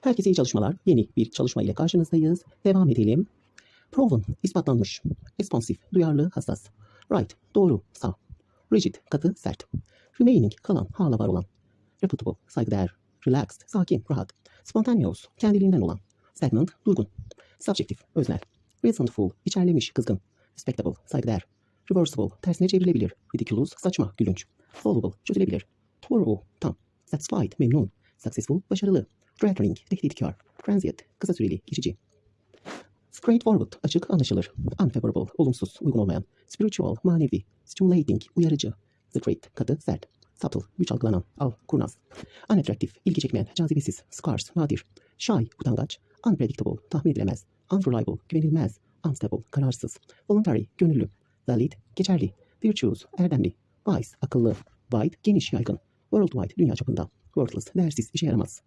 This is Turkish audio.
Herkese iyi çalışmalar. Yeni bir çalışma ile karşınızdayız. Devam edelim. Proven, ispatlanmış. Responsive, duyarlı, hassas. Right, doğru, sağ. Rigid, katı, sert. Remaining, kalan, hala var olan. Reputable, saygıdeğer. Relaxed, sakin, rahat. Spontaneous, kendiliğinden olan. Stagnant, durgun. Subjective, öznel. Resentful, içerlemiş, kızgın. Respectable, saygıdeğer. Reversible, tersine çevrilebilir. Ridiculous, saçma, gülünç. Followable, çözülebilir. Thorough, tam. Satisfied, memnun. Successful, başarılı. Threatening, tehditkar. Transient, kısa süreli, geçici. Straightforward, açık, anlaşılır. Unfavorable, olumsuz, uygun olmayan. Spiritual, manevi. Stimulating, uyarıcı. Straight, katı, sert. Subtle, güç algılanan, al, kurnaz. Unattractive, ilgi çekmeyen, cazibesiz. Scarce, nadir. Shy, utangaç. Unpredictable, tahmin edilemez. Unreliable, güvenilmez. Unstable, kararsız. Voluntary, gönüllü. Valid, geçerli. Virtuous, erdemli. Wise, akıllı. Wide, geniş, yaygın. Worldwide, dünya çapında. Worthless, değersiz, işe yaramaz.